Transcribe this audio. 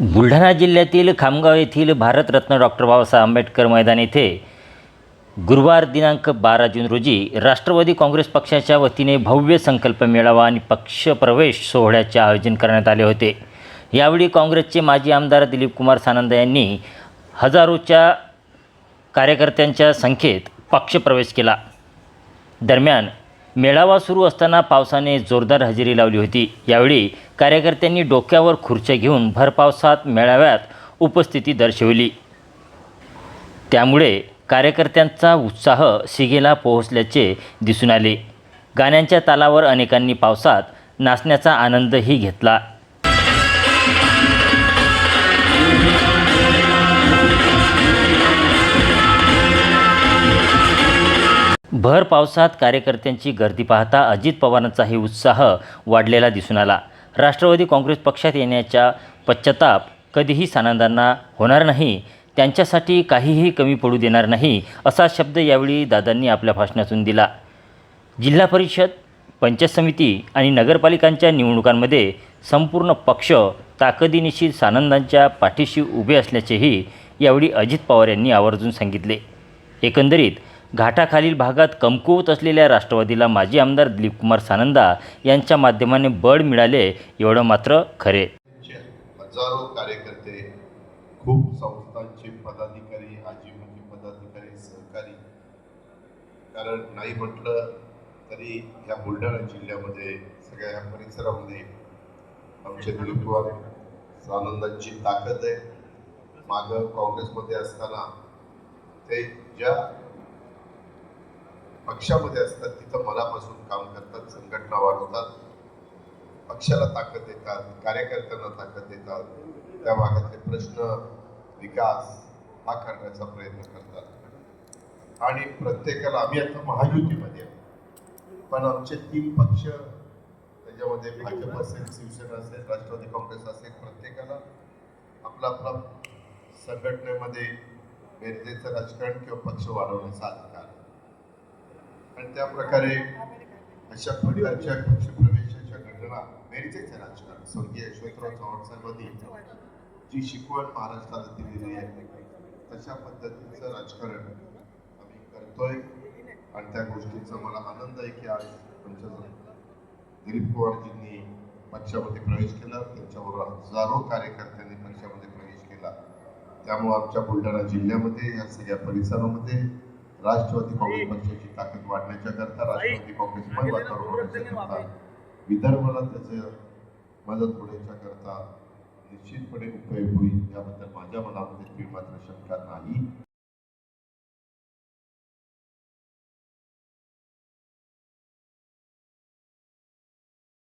बुलढाणा जिल्ह्यातील खामगाव येथील भारतरत्न डॉक्टर बाबासाहेब आंबेडकर मैदान येथे गुरुवार दिनांक बारा जून रोजी राष्ट्रवादी काँग्रेस पक्षाच्या वतीने भव्य संकल्प मेळावा आणि पक्षप्रवेश सोहळ्याचे आयोजन करण्यात आले होते. यावेळी काँग्रेसचे माजी आमदार दिलीप कुमार सानंद यांनी हजारोच्या कार्यकर्त्यांच्या संख्येत पक्षप्रवेश केला. दरम्यान मेळावा सुरू असताना पावसाने जोरदार हजेरी लावली होती. यावेळी कार्यकर्त्यांनी डोक्यावर खुर्च्या घेऊन भरपावसात मेळाव्यात उपस्थिती दर्शवली. त्यामुळे कार्यकर्त्यांचा उत्साह शिगेला पोहोचल्याचे दिसून आले. गाण्यांच्या तालावर अनेकांनी पावसात नाचण्याचा आनंदही घेतला. भर पावसात कार्यकर्त्यांची गर्दी पाहता अजित पवारांचाही उत्साह वाढलेला दिसून आला. राष्ट्रवादी काँग्रेस पक्षात येण्याच्या पश्चाताप कधीही सानंदांना होणार नाही त्यांच्यासाठी काहीही कमी पडू देणार नाही असा शब्द यावेळी दादांनी आपल्या भाषणातून दिला. जिल्हा परिषद पंचायत समिती आणि नगरपालिकांच्या निवडणुकांमध्ये संपूर्ण पक्ष ताकदीनिशी सानंदांच्या पाठीशी उभे असल्याचेही यावेळी अजित पवार यांनी आवर्जून सांगितले. एकंदरीत घाटाखालील भागात कमकुवत असलेल्या राष्ट्रवादीला माजी आमदार दिलीप कुमार सानंदा यांच्या माध्यमाने बळ मिळाले एवढं मात्र खरे. हजारो कार्यकर्ते खूप संस्थांचे पदाधिकारी आजीवनी पदाधिकारी सहकारी. कारण नाही म्हटलं तरी या बुलढाणा जिल्ह्यामध्ये सगळ्या या परिसरामध्ये आमचे दिलीप सानंदांची ताकद आहे. मागं काँग्रेसमध्ये असताना ते ज्या पक्षामध्ये असतात तिथं मनापासून काम करतात संघटना वाढवतात. पक्षाला ताकद देतात कार्यकर्त्यांना ताकद देतात. त्या भागातले प्रश्न विकास हा करण्याचा प्रयत्न करतात. आणि प्रत्येकाला आम्ही आता महायुतीमध्ये पण आमचे तीन पक्ष त्याच्यामध्ये भाजप असेल शिवसेना असेल राष्ट्रवादी काँग्रेस असेल प्रत्येकाला आपला आपला संघटनेमध्ये गरजेचं राजकारण किंवा पक्ष वाढवण्याचा अधिकार आणि त्या प्रकारे अशा प्रकारच्या पक्षप्रवेशाच्या घटना मेरिटेचं राजकारण स्वर्गीय यशवंतराव चव्हाण साहेबांनी जी शिकवण महाराष्ट्राला दिलेली आहे तशा पद्धतीचं राजकारण आम्ही करतोय. आणि त्या गोष्टीचा मला आनंद आहे की आज आमच्या दिलीप पवारजींनी पक्षामध्ये प्रवेश केला. त्यांच्याबरोबर हजारो कार्यकर्त्यांनी पक्षामध्ये प्रवेश केला. त्यामुळे आमच्या बुलढाणा जिल्ह्यामध्ये या सगळ्या परिसरामध्ये राष्ट्रवादी काँग्रेस पक्षाची ताकद वाढण्याच्या करता राष्ट्रवादी होण्याच्या करता विदर्भाला त्याचं मदत होण्याच्या करता निश्चितपणे उपयोग होईल याबद्दल माझ्या मनामध्ये मात्र शंका नाही.